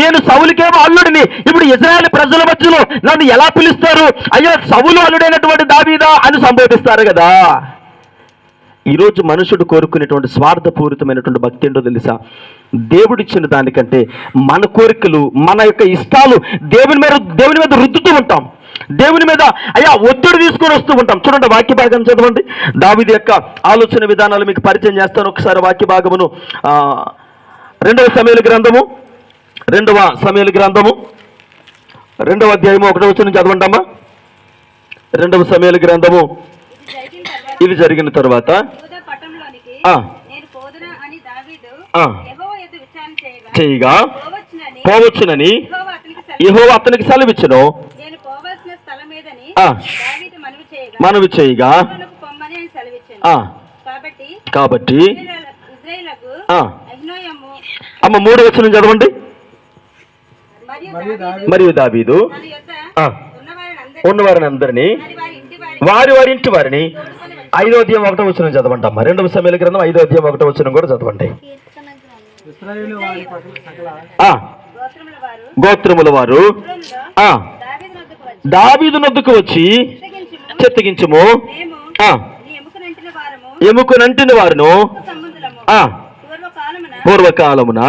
నేను సౌలుకేమో అల్లుడిని. ఇప్పుడు ఇజ్రాయెల్ ప్రజల మధ్యలో నన్ను ఎలా పిలుస్తారు? అయ్యో సవులు అల్లుడైనటువంటి దావీదా అని సంబోధిస్తారు కదా. ఈరోజు మనుషుడు కోరుకునేటువంటి స్వార్థపూరితమైనటువంటి భక్తి ఏంటో తెలుసా? దేవుడిచ్చిన దానికంటే మన కోరికలు మన యొక్క ఇష్టాలు దేవుని మీద దేవుని మీద రుద్దుతూ ఉంటాం. దేవుని మీద అయ్యా ఒత్తిడి తీసుకొని వస్తూ ఉంటాం. చూడండి వాక్య భాగం చదవండి. దావిది యొక్క ఆలోచన విధానాలు మీకు పరిచయం చేస్తాను. ఒకసారి వాక్య భాగమును రెండవ సమయంలో గ్రంథము రెండవ సమయాలు గ్రంథము. రెండవ అధ్యాయము ఒకటో వచ్చిన చదవండమ్మా. రెండవ సమయాల గ్రంథము. ఇది జరిగిన తర్వాత చేయగా పోవచ్చునని యహో అతనికి సెలవిచ్చను. మనవి చేయగా కాబట్టి అమ్మ మూడు వచ్చిన చదవండి. మరియు దావీదు ఉన్నవారిని అందరినీ వారి వారి ఇంటి వారి వారి వారి ఇంటి వారిని. ఐదో అధ్యాయం ఒకటో వచనం చదవండి అమ్మ. రెండవ సమయాల గ్రంథం ఐదో అధ్యాయం ఒకటో వచనం కూడా చదవండి. గోత్రముల వారు గోత్రముల వారు ఇజ్రాయేలులో ఆ, దావీదు వద్దకు వచ్చి దావీదు నొద్దుకు వచ్చి చిత్తగించుము. ఎముకనంటిన వారును పూర్వకాలమున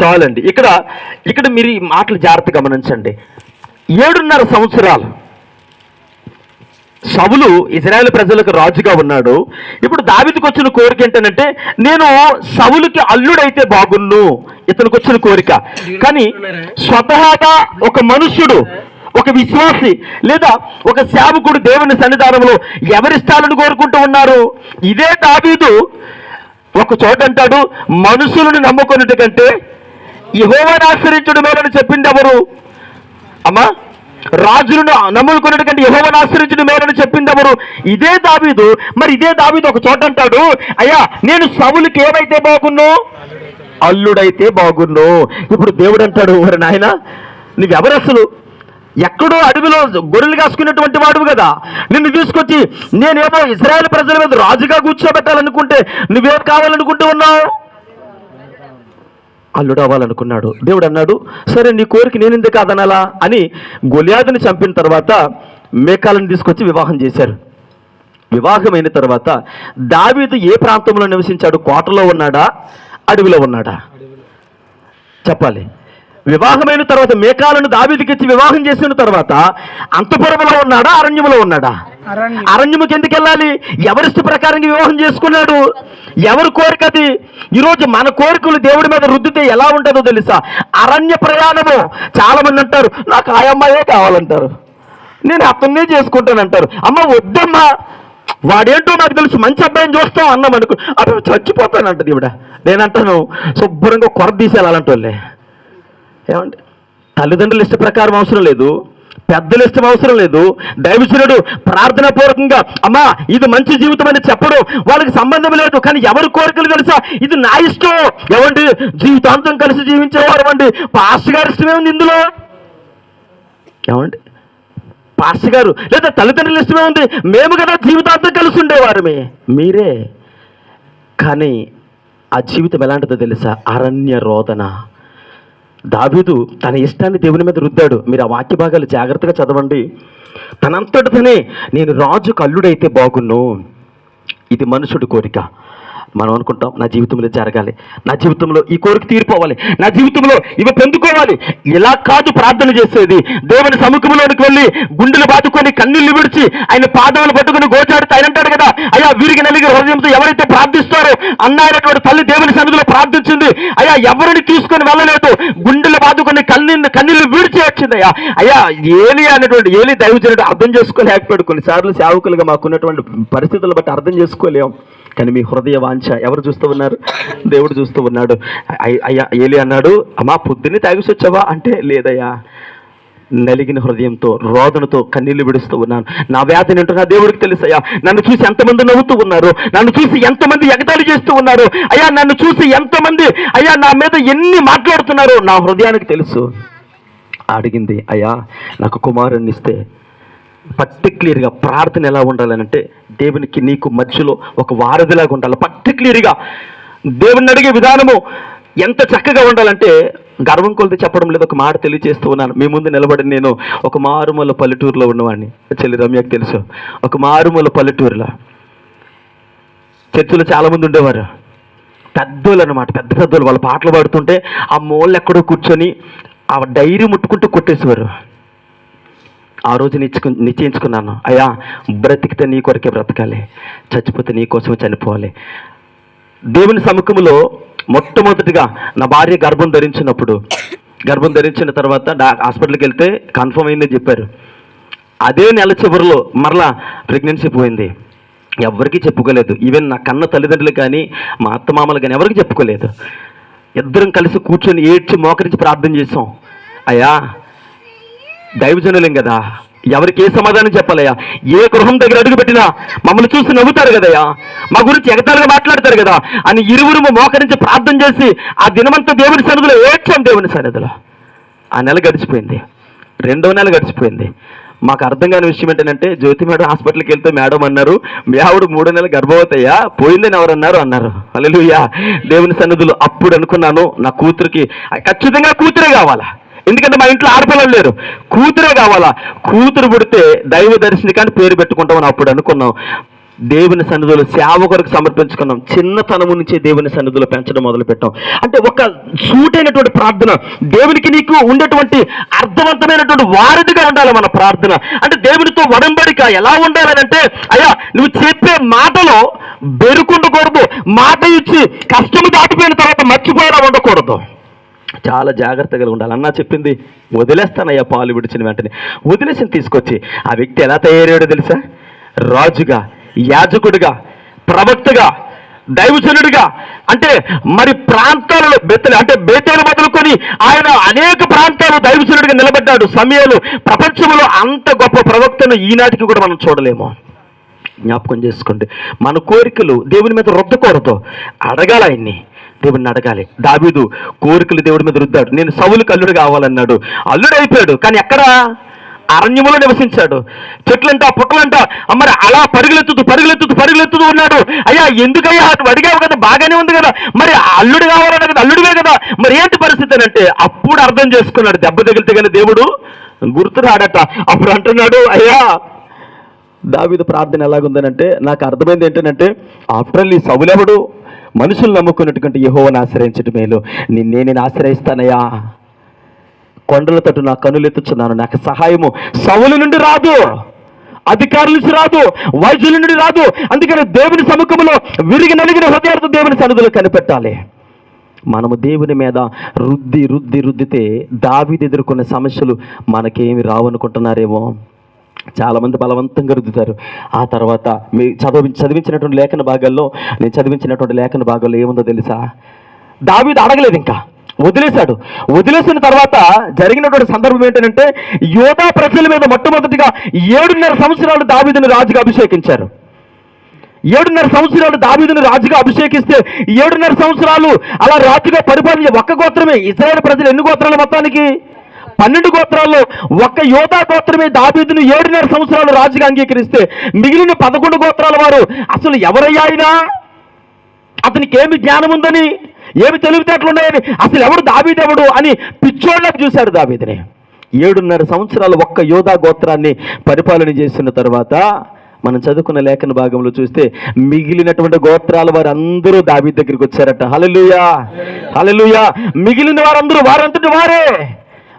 చాలండి. ఇక్కడ ఇక్కడ మీరు ఈ మాటలు జాగ్రత్త గమనించండి. ఏడున్నర సంవత్సరాలు సవులు ఇజ్రాయెల్ ప్రజలకు రాజుగా ఉన్నాడు. ఇప్పుడు దావిదికి వచ్చిన కోరిక ఏంటంటే నేను సవులకి అల్లుడైతే బాగున్ను. ఇతనికి వచ్చిన కోరిక. కానీ స్వతహాగా ఒక మనుష్యుడు ఒక విశ్వాసి లేదా ఒక సేవకుడు దేవుని సన్నిధానంలో ఎవరిష్టాలను కోరుకుంటూ ఉన్నారు? ఇదే దావీదు. ఒక చోట అంటాడు మనుషులను నమ్ముకున్నట్టు కంటే యహోవాను ఆశ్రయించడం మేలని చెప్పింది ఎవరు అమ్మా రాజులను నమ్ముకున్నట్టు కంటే యహోవాను ఆశ్రయించడం మేలని చెప్పింది ఎవరు ఇదే దావీదు. మరి ఇదే దావీదు ఒక చోట అంటాడు అయ్యా నేను సవులకి ఏమైతే బాగున్ను అల్లుడైతే బాగున్ను. ఇప్పుడు దేవుడు అంటాడు మరి నాయన నువ్వెవరు అసలు ఎక్కడో అడవిలో గొర్రెలు కాసుకున్నటువంటి వాడు కదా. నిన్ను తీసుకొచ్చి నేనేమో ఇజ్రాయెల్ ప్రజల మీద రాజుగా కూర్చోబెట్టాలనుకుంటే నువ్వేం కావాలనుకుంటూ ఉన్నావు? అల్లుడు అవ్వాలనుకున్నాడు. దేవుడు అన్నాడు సరే నీ కోరిక నేను ఎందుకు కాదనాలా అని గొలియాదుని చంపిన తర్వాత మేకాలను తీసుకొచ్చి వివాహం చేశారు. వివాహమైన తర్వాత దావీదు ఏ ప్రాంతంలో నివసించాడు? కోటలో ఉన్నాడా? అడవిలో ఉన్నాడా? చెప్పాలి. వివాహమైన తర్వాత మేకాలను దావీదుకి ఇచ్చి వివాహం చేసిన తర్వాత అంతపురంలో ఉన్నాడా? అరణ్యంలో ఉన్నాడా? అరణ్యముకి ఎందుకు వెళ్ళాలి. ఎవరిష్ట ప్రకారంగా వివాహం చేసుకున్నాడు? ఎవరి కోరిక అది ఈరోజు మన కోరికలు దేవుడి మీద రుద్దితే ఎలా ఉంటుందో తెలుసా? అరణ్య ప్రయాణము. చాలా మంది అంటారు నాకు ఆ అమ్మాయే కావాలంటారు. నేను అతన్నే చేసుకుంటానంటారు. అమ్మ వద్దమ్మా. వాడేంటో నాకు తెలుసు. మంచి అబ్బాయిని చూస్తాం అన్నాం అనుకో. అప్పుడు చచ్చిపోతానంటది ఇవిడ నేనంటాను శుభ్రంగా కొర తీసేయాలంటే ఏమంటే తల్లిదండ్రుల ఇష్ట ప్రకారం అవసరం లేదు. పెద్దలు ఇష్టం అవసరం లేదు. దైవజనుడు ప్రార్థన పూర్వకంగా అమ్మా ఇది మంచి జీవితం అని చెప్పడం. వాళ్ళకి సంబంధం లేదు. కానీ ఎవరి కోరికలు తెలుసా? ఇది నా ఇష్టం. ఏమండి జీవితాంతం కలిసి జీవించేవారు అండి పాస్టర్ గారి ఇష్టమే ఉంది ఇందులో. ఏమండి పాస్టర్ గారు లేదా తల్లిదండ్రుల ఇష్టమే ఉంది? మేము కదా జీవితాంతం కలిసి ఉండేవారమే. మీరే. కానీ ఆ జీవితం ఎలాంటిదో తెలుసా? అరణ్య రోదన. దావీదు తన ఇష్టాన్ని దేవుని మీద రుద్దాడు. మీరు ఆ వాక్య భాగాలు జాగ్రత్తగా చదవండి. తనంతటి తనే నేను రాజు కల్లుడైతే బాగున్ను. ఇది మనుషుడి కోరిక. మనం అనుకుంటాం నా జీవితంలో జరగాలి. నా జీవితంలో ఈ కోరిక తీరిపోవాలి. నా జీవితంలో ఇవి పొందుకోవాలి. ఇలా కాదు ప్రార్థన చేసేది. దేవుని సముఖంలోనికి వెళ్ళి గుండెలు బాదుకొని కన్నీళ్ళు విడిచి ఆయన పాదములు పట్టుకుని గోచాడుతూ ఆయన అంటాడు కదా అయ్యా వీరికి నలిగి హృదయంతో ఎవరైతే ప్రార్థిస్తారో అన్నాయనటువంటి తల్లి దేవుని సన్నిధిలో ప్రార్థించింది. అయ్యా ఎవరిని తీసుకొని వెళ్ళలేదు. గుండెలు బాదుకొని కన్నీళ్ళు కన్నీళ్ళు విడిచి వచ్చింది అయ్యా. అయ్యా ఏలి అనేటువంటి ఏలి దైవజనుడు అర్థం చేసుకోలేకపోయాడు. కొన్నిసార్లు సేవకులుగా మాకున్నటువంటి పరిస్థితులు బట్టి అర్థం చేసుకోలేం. కానీ మీ హృదయ వాంఛ ఎవరు చూస్తూ ఉన్నారు? దేవుడు చూస్తూ ఉన్నాడు. అయ్యా ఏలి అన్నాడు అమ్మా పొద్దున్నే తాగిసి వచ్చావా అంటే లేదయ్యా నలిగిన హృదయంతో రోదనతో కన్నీళ్ళు విడుస్తూ ఉన్నాను. నా వ్యాధి ఏంటో నా దేవుడికి తెలుసయ్యా. నన్ను చూసి ఎంతమంది నవ్వుతూ ఉన్నారు? నన్ను చూసి ఎంతమంది ఎగతాళి చేస్తూ ఉన్నారు? అయ్యా నన్ను చూసి ఎంతమంది అయ్యా నా మీద ఎన్ని మాట్లాడుతున్నారో నా హృదయానికి తెలుసు. అడిగింది అయ్యా నాకు కుమారుణ్ణిస్తే పర్టిక్యులర్గా ప్రార్థన ఎలా ఉండాలనంటే దేవునికి నీకు మధ్యలో ఒక వారధిలాగా ఉండాలి. పర్టిక్యులర్గా దేవుని అడిగే విధానము ఎంత చక్కగా ఉండాలంటే గర్వం కొలిది చెప్పడం లేదు ఒక మాట తెలియజేస్తూ ఉన్నాను. మీ ముందు నిలబడి నేను ఒక మారుమూల పల్లెటూరులో ఉన్నవాడిని. చెల్లి రమ్యకు తెలుసు. ఒక మారుమూల పల్లెటూరులో. చర్చిలో చాలామంది ఉండేవారు. పెద్దోళ్ళు అనమాట పెద్ద పెద్దోళ్ళు. వాళ్ళు పాటలు పాడుతుంటే ఆ మూల ఎక్కడో కూర్చొని ఆ డైరీ ముట్టుకుంటూ కొట్టేసేవారు. ఆ రోజు నిశ్చకు నిశ్చయించుకున్నాను. అయ్యా బ్రతికితే నీ కొరకే బ్రతకాలి. చచ్చిపోతే నీ కోసమే చనిపోవాలి. దేవుని సముఖంలో మొట్టమొదటిగా నా భార్య గర్భం ధరించినప్పుడు గర్భం ధరించిన తర్వాత డా హాస్పిటల్కి వెళ్తే కన్ఫర్మ్ అయిందని చెప్పారు. అదే నెల చివరిలో మరలా ప్రెగ్నెన్సీ పోయింది. ఎవరికి చెప్పుకోలేదు. ఈవెన్ నా కన్న తల్లిదండ్రులు కానీ మా అత్తమామలు కానీ ఎవరికి చెప్పుకోలేదు. ఇద్దరం కలిసి కూర్చొని ఏడ్చి మోకరించి ప్రార్థన చేసాం అయ్యా దైవజనులేం కదా? ఎవరికి ఏ సమాధానం చెప్పాలయ్యా? ఏ గృహం దగ్గర అడుగు పెట్టినా మమ్మల్ని చూసి నవ్వుతారు కదయ్యా? మా గురించి ఎగతాలుగా మాట్లాడతారు కదా? అని ఇరువురు మోకరించి ప్రార్థన చేసి ఆ దినమంతా దేవుని సన్నిధిలో ఏడ్చాం దేవుని సన్నిధిలో. ఆ నెల గడిచిపోయింది. రెండో నెల గడిచిపోయింది. మాకు అర్థం కాని విషయం ఏంటంటే జ్యోతి మేడం హాస్పిటల్కి వెళ్తే మేడం అన్నారు మీ ఆవిడ మూడో నెలలు గర్భవతయ్యా పోయిందని ఎవరు అన్నారు? అన్నారు. అల్లెలుయ్యా దేవుని సన్నిధులు అప్పుడు అనుకున్నాను నా కూతురికి ఖచ్చితంగా కూతురే కావాలా? ఎందుకంటే మా ఇంట్లో ఆడపిల్లలు లేరు. కూతురే కావాలా? కూతురు పుడితే దైవ దర్శనికాన్ని పేరు పెట్టుకుంటామని అప్పుడు అనుకున్నాం. దేవుని సన్నిధిలో సేవకులకు సమర్పించుకున్నాం. చిన్నతనము నుంచే దేవుని సన్నిధిలో పెంచడం మొదలు పెట్టాం అంటే ఒక సూటైనటువంటి ప్రార్థన దేవునికి నీకు ఉండేటువంటి అర్థవంతమైనటువంటి వారధిగా ఉండాలి మన ప్రార్థన. అంటే దేవునితో వడంబడిక ఎలా ఉండాలని అంటే అయ్యా నువ్వు చెప్పే మాటలో బెరుకుండకూడదు. మాట ఇచ్చి కష్టము దాటిపోయిన తర్వాత మర్చిపోయేలా ఉండకూడదు. చాలా జాగ్రత్తగా ఉండాలి. అన్న చెప్పింది వదిలేస్తానయ్యా పాలు విడిచిన వెంటనే. వదిలేసి తీసుకొచ్చి ఆ వ్యక్తి ఎలా తయారయ్యాడో తెలుసా? రాజుగా యాజకుడిగా ప్రవక్తగా దైవజనుడిగా అంటే మరి ప్రాంతాలలో బెత్తలు అంటే బేతలు మొదలుకొని ఆయన అనేక ప్రాంతాలు దైవజనుడిగా నిలబడ్డాడు. సమయాలు ప్రపంచంలో అంత గొప్ప ప్రవక్తను ఈనాటికి కూడా మనం చూడలేము. జ్ఞాపకం చేసుకోండి మన కోరికలు దేవుని మీద రుద్దకూడదు. అడగాల ఆయన్ని. దేవుడిని అడగాలి. దావీదు కోరికలు దేవుడి మీద రుద్దాడు. నేను సవులకు అల్లుడు కావాలన్నాడు. అల్లుడు అయిపోయాడు. కానీ ఎక్కడ? అరణ్యములో నివసించాడు. చెట్లంట పుట్టలంట. మరి అలా పరుగులెత్తుతూ పరుగులెత్తుతూ పరుగులెత్తుతూ ఉన్నాడు. అయ్యా ఎందుకయ్యా? అటు అడిగావు కదా బాగానే ఉంది కదా. మరి అల్లుడు కావాలన్నా కదా అల్లుడివే కదా. మరి ఏంటి పరిస్థితి అని అంటే అప్పుడు అర్థం చేసుకున్నాడు దెబ్బ తగిలితే కానీ దేవుడు గుర్తు రాడట అప్పుడు అంటున్నాడు అయ్యా దావిద ప్రార్థన ఎలాగుందనంటే నాకు అర్థమైంది ఏంటంటే ఆఫ్టర్ ఆల్ ఈ సవులెవడు మనుషులు నమ్ముకున్నటువంటి యహోవను ఆశ్రయించటం మేలు నిన్నే నేను ఆశ్రయిస్తానయ్యా. కొండల తట్టు నా కనులెత్తుచున్నాను నాకు సహాయము సవుల నుండి రాదు. అధికారుల నుంచి రాదు. వైద్యుల నుండి రాదు. అందుకని దేవుని సముఖంలో విరిగి నలిగిన హృదయాలతో దేవుని సన్నిధులు కనిపెట్టాలి. మనము దేవుని మీద రుద్ది రుద్ది రుద్దితే దావిది ఎదుర్కొన్న సమస్యలు మనకేమి రావనుకుంటున్నారేమో. చాలామంది బలవంతంగా రుద్దుతారు. ఆ తర్వాత మీ చదివి చదివించినటువంటి లేఖన భాగాల్లో నేను చదివించినటువంటి లేఖన భాగాల్లో ఏముందో తెలుసా? దావీదు అడగలేదు ఇంకా. వదిలేశాడు. వదిలేసిన తర్వాత జరిగినటువంటి సందర్భం ఏంటంటే యోధా ప్రజల మీద మొట్టమొదటిగా ఏడున్నర సంవత్సరాలు దావీదుని రాజుగా అభిషేకించారు. ఏడున్నర సంవత్సరాలు దావీదుని రాజుగా అభిషేకిస్తే ఏడున్నర సంవత్సరాలు అలా రాజుగా పరిపాలన ఒక్క గోత్రమే ఇస్రాయేల్ ప్రజలు ఎన్ని గోత్రాలు మొత్తానికి? పన్నెండు గోత్రాల్లో ఒక్క యోధా గోత్రమే దాబీదును ఏడున్నర సంవత్సరాలు రాజుగా అంగీకరిస్తే మిగిలిన పదకొండు గోత్రాల వారు అసలు ఎవరయ్యా ఆయన? అతనికి ఏమి జ్ఞానం ఉందని ఏమి తెలివితేటలు ఉన్నాయని అసలు ఎవడు దాబీదెవడు అని పిచ్చోళ్ళకు చూశారు దాబీదిని ఏడున్నర సంవత్సరాలు ఒక్క యోధా గోత్రాన్ని పరిపాలన చేసిన తర్వాత మనం చదువుకున్న లేఖన భాగంలో చూస్తే మిగిలినటువంటి గోత్రాల వారు అందరూ దావీ దగ్గరికి వచ్చారట. హలలుయా హలలుయా మిగిలిన వారందరూ వారంతటి వారే!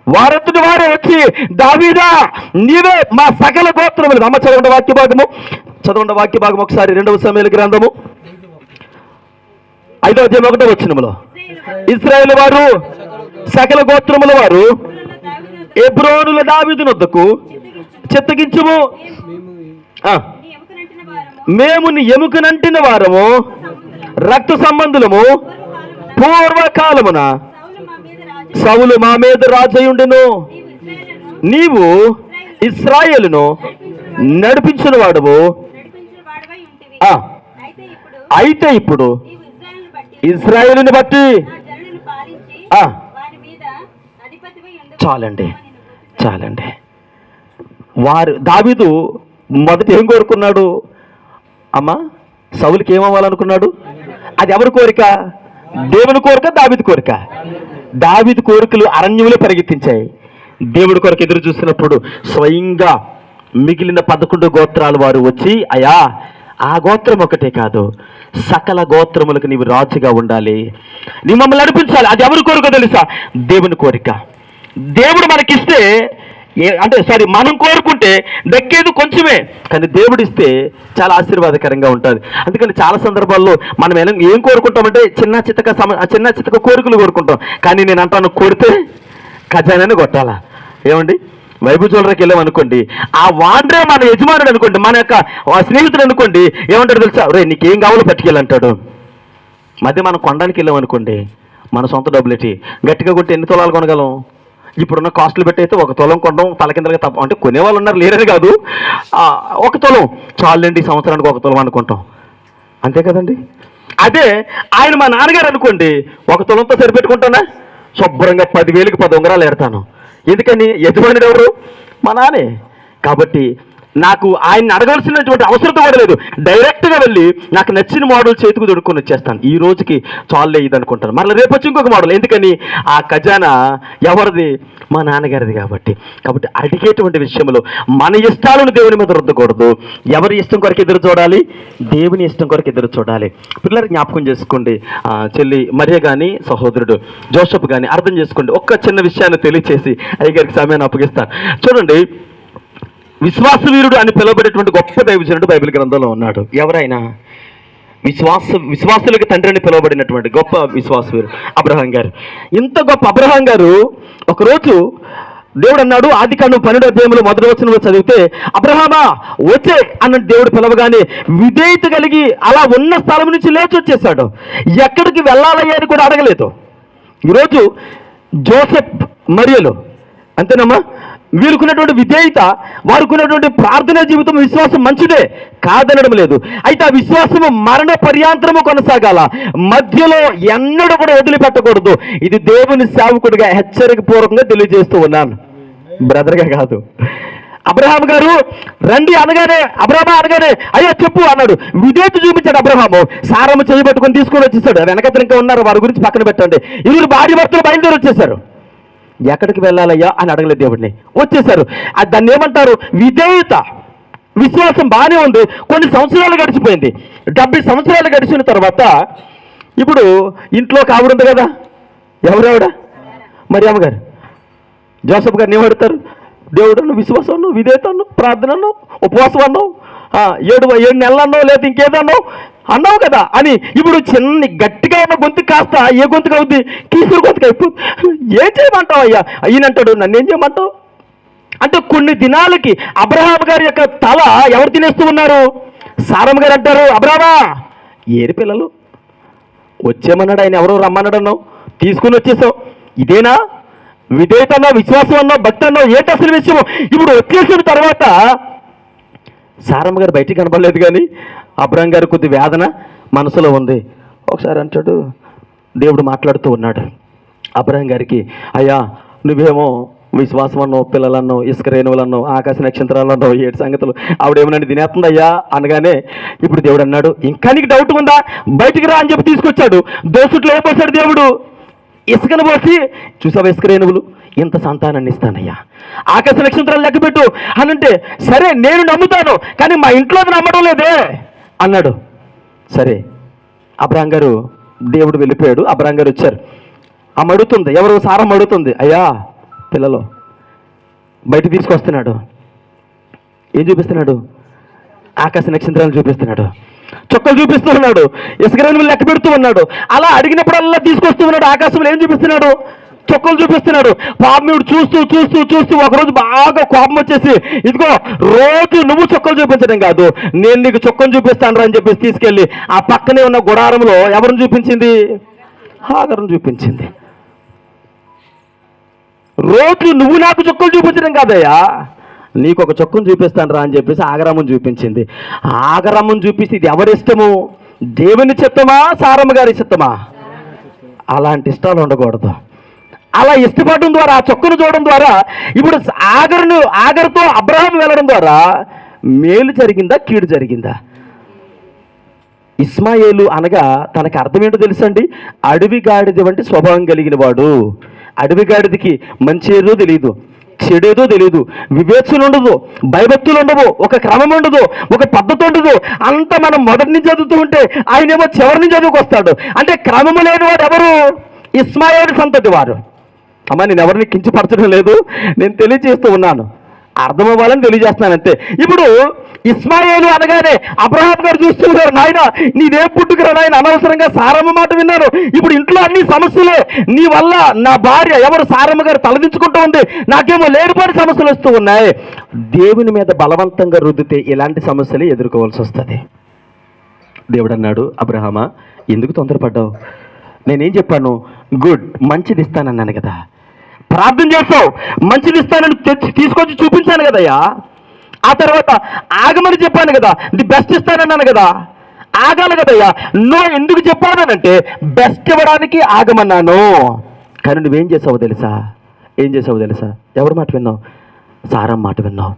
వారంతటి వారే వచ్చి దావీదా నీవే మా సకల గోత్రములు. అమ్మ చదవండి వాక్య భాగము చదవండి వాక్య భాగం ఒకసారి రెండవ సమయాల గ్రంథము. ఐదవ అధ్యాయం ఒకటో వచ్చినములో ఇస్రాయేల్ వారు సకల గోత్రముల వారు ఎబ్రోనుల దావీదు నొద్దకు చిత్తగించుము. ఆ, నీ వారము మేము ఎముకనంటిన వారము రక్త సంబంధులము పూర్వకాలమున సవులు మా మీద రాజయుండును నీవు నీవు ఇస్రాయేలును నడిపించిన వాడువు. అయితే ఇప్పుడు ఇజ్రాయేలుని బట్టి చాలండి చాలండి. వారు దావీదు మొదట ఏం కోరుకున్నాడు? అమ్మా సౌలుకి ఏమవ్వాలనుకున్నాడు? అది ఎవరి కోరిక? దేవుని కోరిక దావిది కోరిక? దావిది కోరికలు అరణ్యంలో పరిగెత్తించాయి. దేవుడి కొరకు ఎదురు చూసినప్పుడు స్వయంగా మిగిలిన పదకొండు గోత్రాలు వారు వచ్చి అయా ఆ గోత్రం ఒకటే కాదు. సకల గోత్రములకు నీవు రాజుగా ఉండాలి. నీ మమ్మల్ని నడిపించాలి. అది ఎవరి కోరిక తెలుసా? దేవుని కోరిక. దేవుడు మనకిస్తే అంటే సారీ మనం కోరుకుంటే దక్కేది కొంచెమే కానీ దేవుడు ఇస్తే చాలా ఆశీర్వాదకరంగా ఉంటుంది. అందుకని చాలా సందర్భాల్లో మనం ఎలా- ఏం కోరుకుంటామంటే చిన్న చితక సమ చిన్న చితక కోరికలు కోరుకుంటాం. కానీ నేను అంటాను కొడితే ఖజానాన్ని కొట్టాలా? ఏమండి? వైపు చూడడానికి వెళ్ళాం అనుకోండి. ఆ వాండ్రే మన యజమానుడు అనుకోండి మన యొక్క స్నేహితుడు అనుకోండి ఏమంటాడు తెలుసా? రే నీకేం కావాలో పట్టుకెళ్ళంటాడు మధ్య మనం కొనడానికి వెళ్ళాం అనుకోండి మన సొంత డబ్బులెట్టి గట్టిగా కొట్టి ఎన్ని తులాలు కొనగలం? ఇప్పుడున్న కాస్టులు పెట్టి అయితే ఒక తులం కొనడం తలకిందలుగా తప్ప అంటే కొనేవాళ్ళు ఉన్నారు లేరని కాదు. ఒక తులం. చాలండి ఈ సంవత్సరానికి ఒక తులం అనుకుంటాం. అంతే కదండి? అదే ఆయన మా నాన్నగారు అనుకోండి ఒక తులంతో సరిపెట్టుకుంటానా? శుభ్రంగా పదివేలకు పది ఉంగరాలు ఎడతాను ఎందుకని? యజమానుడు ఎవరు? మా నానే కాబట్టి నాకు ఆయన అడగాల్సినటువంటి అవసరం కూడా లేదు. డైరెక్ట్గా వెళ్ళి నాకు నచ్చిన మోడల్ చేతికి దొడుక్కొని వచ్చేస్తాను. ఈ రోజుకి చాలు ఇది అనుకుంటాను. మళ్ళీ రేపు వచ్చి ఇంకొక మోడల్ ఎందుకని? ఆ ఖజానా ఎవరిది? మా నాన్నగారిది కాబట్టి. కాబట్టి అడిగేటువంటి విషయంలో మన ఇష్టాలను దేవుని మీద రుద్దకూడదు. ఎవరి ఇష్టం కొరకు ఎదురు చూడాలి? దేవుని ఇష్టం కొరకు ఎదురు చూడాలి. పిల్లలు జ్ఞాపకం చేసుకోండి. చెల్లి మరియ కానీ సహోదరుడు జోసఫ్ కానీ అర్థం చేసుకోండి. ఒక్క చిన్న విషయాన్ని తెలియచేసి అయ్యగారికి సమయాన్ని అప్పగిస్తాను. చూడండి విశ్వాసవీరుడు అని పిలువబడేటువంటి గొప్ప దైవజనుడు బైబిల్ గ్రంథంలో ఉన్నాడు. ఎవరైనా విశ్వాస విశ్వాసులకు తండ్రి అని పిలువబడినటువంటి గొప్ప విశ్వాసవీరుడు అబ్రహాం గారు. ఇంత గొప్ప అబ్రహాం గారు ఒకరోజు దేవుడు అన్నాడు ఆది కాండం పన్నెండు అధ్యాయంలో మొదటి వచనంలో చదివితే అబ్రహామా వచ్చే అన్న దేవుడు పిలవగానే విధేయత కలిగి అలా ఉన్న స్థలం నుంచి లేచి వచ్చేసాడు ఎక్కడికి వెళ్ళాలయ్యా అని కూడా అడగలేదు. ఈరోజు జోసెఫ్ మరియలు అంతేనమ్మా? వీరుకున్నటువంటి విధేయత వారుకున్నటువంటి ప్రార్థన జీవితం విశ్వాసం మంచిదే కాదనడం లేదు. అయితే ఆ విశ్వాసము మరణ పర్యాంతరము కొనసాగాల. మధ్యలో ఎన్నడూ కూడా వదిలిపెట్టకూడదు. ఇది దేవుని సేవకుడిగా హెచ్చరిక పూర్వకంగా తెలియజేస్తూ ఉన్నాను. బ్రదర్గా కాదు. అబ్రహాం గారు రండి అనగానే అబ్రహం అనగానే అయ్యో చెప్పు అన్నాడు. విధేయత చూపించాడు అబ్రహాము. సారము చేయబట్టుకొని తీసుకొని వచ్చేసాడు. వెనక ఇంకా ఉన్నారు. వారి గురించి పక్కన పెట్టండి. ఇరువురు భార్య భర్తలు బయలుదేరి వచ్చేసారు. ఎక్కడికి వెళ్ళాలయ్యా అని అడగలేదు దేవుడిని. వచ్చేసారు అది దాన్ని ఏమంటారు? విధేయత. విశ్వాసం బాగానే ఉంది. కొన్ని సంవత్సరాలు గడిచిపోయింది. డెబ్బై సంవత్సరాలు గడిచిన తర్వాత ఇప్పుడు ఇంట్లో ఒక ఆవిడ ఉంది కదా? ఎవరెవడ మరి అమ్మగారు. జోసఫ్ గారిని ఏమడతారు దేవుడు విశ్వాసం అన్నావు విధేయత అన్నావు ప్రార్థన అన్నావు ఉపవాసం అన్నావు ఏడు ఏడు నెలలు అన్నావు లేదా ఇంకేదన్నావు అన్నావు కదా అని ఇప్పుడు చిన్న గట్టిగా ఉన్న గొంతు కాస్త ఏ గొంతుకు అవుద్ది కీసురు గొంతుకు ఇప్పుడు ఏం చేయమంటావు అయ్యా? అయ్యనంటాడు నన్ను ఏం చేయమంటావు? అంటే కొన్ని దినాలకి అబ్రహాం గారి యొక్క తల ఎవరు తినేస్తూ ఉన్నారు? సారమ్మ గారు అంటారు అబ్రహమా ఏరి పిల్లలు వచ్చేమన్నాడు ఆయన ఎవరో రమ్మన్నాడు అన్నావు తీసుకుని వచ్చేసావు. ఇదేనా? విధేయత అన్నావు విశ్వాసం అన్నావు భక్తి అన్నావు ఏంటి అసలు విషయం ఇప్పుడు వచ్చేసిన తర్వాత సారమ్మ గారు బయటికి కనపడలేదు కానీ అబ్రహం గారు కొద్ది వేదన మనసులో ఉంది. ఒకసారి అంటాడు దేవుడు మాట్లాడుతూ ఉన్నాడు. అబ్రహం గారికి అయ్యా నువ్వేమో విశ్వాసం అన్నో పిల్లలన్నో ఇసుక రేణువులన్నో ఆకాశ నక్షత్రాలు ఏడు సంగతులు. ఆవిడేమనండి తినేస్తుంది అయ్యా అనగానే ఇప్పుడు దేవుడు అన్నాడు ఇంకా నీకు డౌట్ ఉందా? బయటికి రా అని చెప్పి తీసుకొచ్చాడు. దోసుట్లో ఏపోసాడు దేవుడు? ఇసుకను పోసి చూసావా ఇసుక రేణువులు ఇంత సంతానాన్ని ఇస్తానయ్యా. ఆకాశ నక్షత్రాలు లెక్కపెట్టు. అనంటే సరే నేను నమ్ముతాను కానీ మా ఇంట్లో అది నమ్మడం లేదే. అన్నాడు. సరే అబ్రాం గారు దేవుడు వెళ్ళిపోయాడు. అబ్రాం గారు వచ్చారు. ఆమె అడుగుతుంది ఎవరు సారం అడుగుతుంది అయ్యా పిల్లలు బయట తీసుకొస్తున్నాడు. ఏం చూపిస్తున్నాడు? ఆకాశ నక్షత్రాలు చూపిస్తున్నాడు. చుక్కలు చూపిస్తూ ఉన్నాడు ఇసుకరేణులు లెక్క పెడుతూ ఉన్నాడు. అలా అడిగినప్పుడల్లా తీసుకొస్తూ ఉన్నాడు. ఆకాశంలో ఏం చూపిస్తున్నాడు? చుక్కలు చూపిస్తున్నాడు. పాపముడు చూస్తూ చూస్తూ చూస్తూ ఒకరోజు బాగా కోపం వచ్చేసి ఇదిగో రోజు నువ్వు చుక్కలు చూపించడం కాదు నేను నీకు చుక్కను చూపిస్తాను అని చెప్పేసి తీసుకెళ్ళి ఆ పక్కనే ఉన్న గుడారంలో ఎవరిని చూపించింది? హాగరం చూపించింది. రోజు నువ్వు నాకు చుక్కలు చూపించడం కాదయ్యా నీకు ఒక చుక్కను చూపిస్తాను రా అని చెప్పేసి ఆగరామం చూపించింది. ఆగరామం చూపిస్తే ఇది ఎవరి ఇష్టము? దేవుని చిత్తమా సారమ్మ గారి చిత్తమా? అలాంటి ఇష్టాలు ఉండకూడదు. అలా ఇష్టపడడం ద్వారా ఆ చొక్కను చూడడం ద్వారా ఇప్పుడు ఆగరును ఆగరుతో అబ్రహం వెళ్ళడం ద్వారా మేలు జరిగిందా కీడు జరిగిందా? ఇస్మాయేలు అనగా తనకు అర్థం ఏంటో తెలుసండి? అడవి గాడిద వంటి స్వభావం కలిగిన వాడు. అడవి గాడిదకి మంచి ఏదో తెలియదు చెడేదో తెలియదు వివేచన ఉండదు భయభక్తులు ఉండవు ఒక క్రమం ఉండదు ఒక పద్ధతి ఉండదు. అంత మనం మొదటి నుంచి చదువుతూ ఉంటే ఆయనేమో చివరి నుంచి చదువుకొస్తాడు. అంటే క్రమము లేని వాడు ఎవరు? ఇస్మాయేలు సంతతి వారు. అమ్మ నేను ఎవరిని కించపరచడం లేదు. నేను తెలియజేస్తూ ఉన్నాను. అర్థం అవ్వాలని తెలియజేస్తున్నాను అంతే ఇప్పుడు ఇస్మాయిలు అనగానే అబ్రహాం గారు చూస్తున్నారు నాయన నీదే పుట్టుకురా నాయన అనవసరంగా సారమ్మ మాట విన్నాను. ఇప్పుడు ఇంట్లో అన్ని సమస్యలే. నీ వల్ల నా భార్య ఎవరు సారమ్మ గారు తలదించుకుంటూ ఉంది? నాకేమో లేనిపోని సమస్యలు వస్తూ ఉన్నాయి. దేవుని మీద బలవంతంగా రుద్దితే ఇలాంటి సమస్యలు ఎదుర్కోవాల్సి వస్తుంది. దేవుడు అన్నాడు అబ్రహామా ఎందుకు తొందరపడ్డావు? నేనేం చెప్పాను? గుడ్ మంచిది ఇస్తానన్నాను కదా. ప్రార్థన చేస్తావు మంచిది ఇస్తానని తెచ్చి తీసుకొచ్చి చూపించాను కదయ్యా. ఆ తర్వాత ఆగమని చెప్పాను కదా ది బెస్ట్ ఇస్తానన్నాను కదా. ఆగాలి కదయ్యా. నువ్వు ఎందుకు చెప్పానంటే బెస్ట్ ఇవ్వడానికి ఆగమన్నాను. కానీ నువ్వేం చేసావు తెలుసా? ఏం చేసావు తెలుసా? ఎవరి మాట విన్నావు? సారం మాట విన్నావు.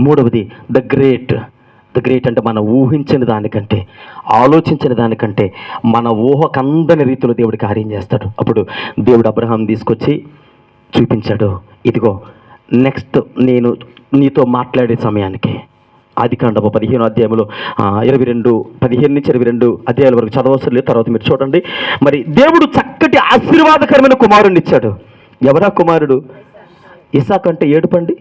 మూడవది ద గ్రేట్. ద గ్రేట్ అంటే మనం ఊహించిన దానికంటే ఆలోచించిన దానికంటే మన ఊహకందని రీతిలో దేవుడు కార్యం చేస్తాడు. అప్పుడు దేవుడు అబ్రహాం తీసుకొచ్చి చూపించాడు ఇదిగో నెక్స్ట్ నేను నీతో మాట్లాడే సమయానికి. ఆది కాండము పదిహేను అధ్యాయంలో ఇరవై రెండు పదిహేను నుంచి ఇరవై రెండు అధ్యాయాల వరకు చదవవసరం లేదు తర్వాత మీరు చూడండి. మరి దేవుడు చక్కటి ఆశీర్వాదకరమైన కుమారుడిని ఇచ్చాడు. ఎవరా కుమారుడు? ఇసాక్ అంటే ఏడుపండి?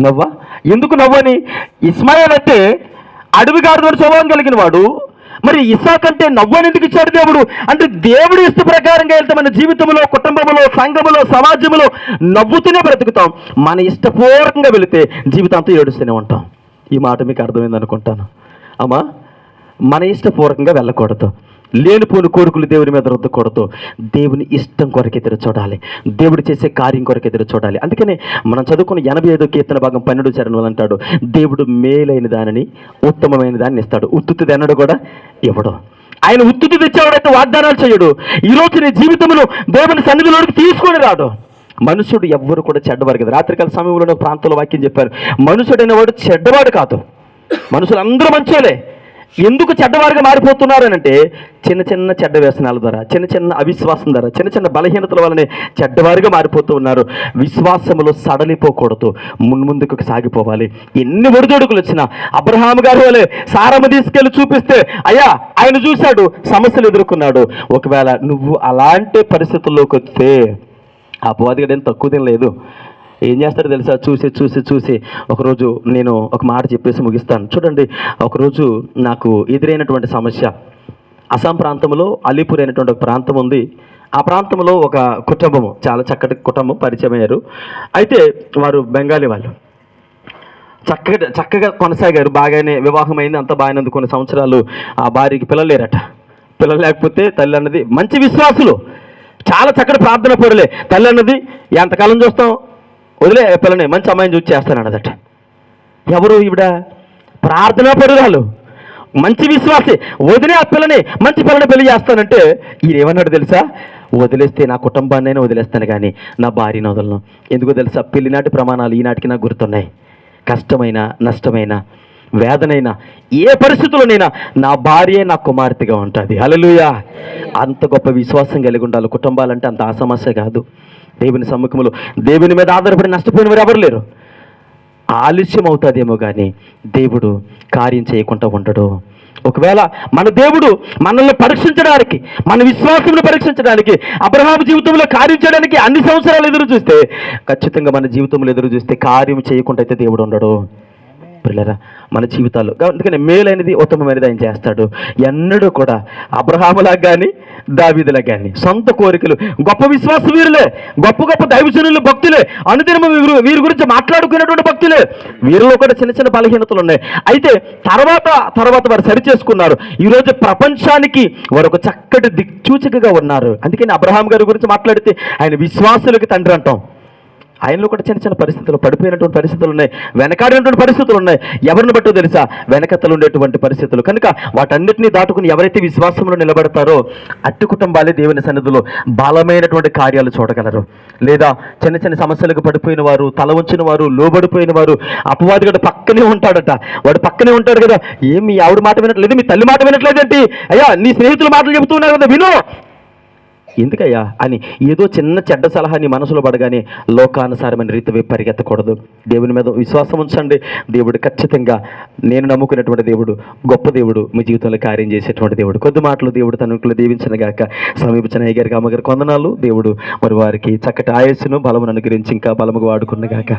నవ్వా? ఎందుకు నవ్వని? ఇస్మాయిల్ అంటే అడవి గాడిదోడు స్వభావం కలిగిన వాడు. మరి ఇసాక్ అంటే నవ్వని ఎందుకు ఇచ్చాడు దేవుడు? అంటే దేవుడు ఇష్ట ప్రకారంగా వెళ్తే మన జీవితంలో కుటుంబంలో సంఘములో సమాజంలో నవ్వుతూనే బ్రతుకుతాం. మన ఇష్టపూర్వకంగా వెళితే జీవితాంతం ఏడుస్తూనే ఉంటాం. ఈ మాట మీకు అర్థమైంది అనుకుంటాను. అమ్మా మన ఇష్టపూర్వకంగా వెళ్ళకూడదు. లేనిపోని కోరికలు దేవుని మీద రుద్దకూడదు. దేవుని ఇష్టం కొరకు ఎదురు చూడాలి. దేవుడు చేసే కార్యం కొరకు ఎదురు చూడాలి. అందుకనే మనం చదువుకున్న ఎనభై ఐదో కీర్తన భాగం పన్నెండు చరణం అంటాడు దేవుడు మేలైన దానిని ఉత్తమమైన దాన్ని ఇస్తాడు. ఉత్తుది అన్నాడు కూడా ఇవ్వడు ఆయన ఉత్తుతి తెచ్చేవాడైతే వాగ్దానాలు చేయడు. ఈ నీ జీవితంలో దేవుని సన్నిధిలోకి తీసుకొని రాడు. మనుషుడు ఎవ్వరు కూడా చెడ్డవారు కదా. రాత్రికాల సమయంలో ప్రాంతంలో వాక్యం చెప్పారు. మనుషుడైన వాడు చెడ్డవాడు కాదు. మనుషులు అందరూ మంచోలే. ఎందుకు చెడ్డవారుగా మారిపోతున్నారు అని అంటే చిన్న చిన్న చెడ్డ వ్యసనాల ద్వారా చిన్న చిన్న అవిశ్వాసం ద్వారా చిన్న చిన్న బలహీనతల వల్లనే చెడ్డవారుగా మారిపోతూ ఉన్నారు. విశ్వాసములో సడలిపోకూడదు మున్ముందుకు సాగిపోవాలి. ఎన్ని ఒడిదొడుకులు వచ్చినా అబ్రహాం గారు వలె సారమ్మ తీసుకెళ్ళి చూపిస్తే అయ్యా ఆయన చూశాడు సమస్యలు ఎదుర్కొన్నాడు. ఒకవేళ నువ్వు అలాంటి పరిస్థితుల్లోకి వస్తే ఆ పోదిగడేం తక్కువ తినలేదు. ఏం చేస్తారో తెలుసా? చూసి చూసి చూసి ఒకరోజు నేను ఒక మాట చెప్పేసి ముగిస్తాను. చూడండి ఒకరోజు నాకు ఎదురైనటువంటి సమస్య. అస్సాం ప్రాంతంలో అలీపూర్ అనేటువంటి ఒక ప్రాంతం ఉంది. ఆ ప్రాంతంలో ఒక కుటుంబము చాలా చక్కటి కుటుంబం పరిచయం అయ్యారు. అయితే వారు బెంగాలీ వాళ్ళు. చక్కగా చక్కగా కొనసాగారు. బాగానే వివాహం అయింది. అంత బాగానే ఉంది. కొన్ని సంవత్సరాలు ఆ భార్యకి పిల్లలు లేరట. పిల్లలు లేకపోతే తల్లి అన్నది మంచి విశ్వాసులు. చాలా చక్కటి ప్రార్థన పరులే. తల్లి అన్నది ఎంతకాలం చూస్తాం వదిలే పిల్లని మంచి అమ్మాయిని చూసి చేస్తాను అన్నదట ఎవరు ఈవిడ? ప్రార్థనా పరురాలు. మంచి విశ్వాసి. వదిలే ఆ పిల్లని మంచి పిల్లని పెళ్ళి చేస్తానంటే ఈయన ఏమన్నాడు తెలుసా? వదిలేస్తే నా కుటుంబాన్ని వదిలేస్తాను కానీ నా భార్యను వదలను. ఎందుకో తెలుసా? పెళ్ళినాటి ప్రమాణాలు ఈనాటికి నాకు గుర్తున్నాయి. కష్టమైన నష్టమైన వేదనైనా ఏ పరిస్థితుల్లోనైనా నా భార్యే నా కుమార్తెగా ఉంటుంది. హల్లెలూయా. అంత గొప్ప విశ్వాసం కలిగి ఉండాలి. కుటుంబాలంటే అంత ఆసమస్య కాదు. దేవుని సమ్ముఖంలో దేవుని మీద ఆధారపడి నష్టపోయిన వారు ఎవరు లేరు. ఆలస్యం అవుతుందేమో కానీ దేవుడు కార్యం చేయకుండా ఉండడు. ఒకవేళ మన దేవుడు మనల్ని పరీక్షించడానికి మన విశ్వాసంలో పరీక్షించడానికి అబ్రహాం జీవితంలో కార్యం చేయడానికి అన్ని సంవత్సరాలు ఎదురు చూస్తే ఖచ్చితంగా మన జీవితంలో ఎదురు చూస్తే కార్యం చేయకుండా అయితే దేవుడు ఉండడు. పిల్లరా మన జీవితాల్లో అందుకని మేలైనది ఉత్తమమైనది ఆయన చేస్తాడు. ఎన్నడూ కూడా అబ్రహాములాగా కానీ దావీదులా కానీ సొంత కోరికలు. గొప్ప విశ్వాస వీరులే. గొప్ప గొప్ప దైవజనులు భక్తులే. అనుదినము వీరు వీరి గురించి మాట్లాడుకునేటువంటి భక్తులే. వీరిలో కూడా చిన్న చిన్న బలహీనతలు ఉన్నాయి. అయితే తర్వాత తర్వాత వారు సరి చేసుకున్నారు. ఈరోజు ప్రపంచానికి వారు ఒక చక్కటి దిక్చూచికగా ఉన్నారు. అందుకని అబ్రహాం గారి గురించి మాట్లాడితే ఆయన విశ్వాసులకి తండ్రి అంటాం. ఆయనలో కూడా చిన్న చిన్న పరిస్థితులు పడిపోయినటువంటి పరిస్థితులు ఉన్నాయి వెనకాడినటువంటి పరిస్థితులు ఉన్నాయి. ఎవరిని బట్టో తెలుసా? వెనకతలు ఉండేటువంటి పరిస్థితులు. కనుక వాటన్నిటిని దాటుకుని ఎవరైతే విశ్వాసంలో నిలబడతారో అట్టి కుటుంబాలే దేవుని సన్నిధిలో బలమైనటువంటి కార్యాలు చూడగలరు. లేదా చిన్న చిన్న సమస్యలకు పడిపోయిన వారు తల ఉంచిన వారు లోబడిపోయిన వారు అపవాది కూడా పక్కనే ఉంటాడట. వాడు పక్కనే ఉంటాడు కదా. ఏమి మీ ఆవిడ మాట వినట్లేదు మీ తల్లి మాట వినట్లేదేంటి? అయ్యా నీ స్నేహితుల మాటలు చెబుతున్నారు కదా విను. ఎందుకయ్యా అని ఏదో చిన్న చెడ్డ సలహాని మనసులో పడగానే లోకానుసారమైన రీతివి పరిగెత్తకూడదు. దేవుని మీద విశ్వాసం ఉంచండి. దేవుడు ఖచ్చితంగా నేను నమ్ముకున్నటువంటి దేవుడు గొప్ప దేవుడు మీ జీవితంలో కార్యం చేసేటువంటి దేవుడు. కొద్ది మాటలు దేవుడు తనకులు దీవించిన గాక. సమీపించిన గారికి అమ్మగారి కొందనాలు దేవుడు మరి వారికి చక్కటి ఆయస్సును బలమును అనుగ్రహించి ఇంకా బలముగా వాడుకున్న గాక.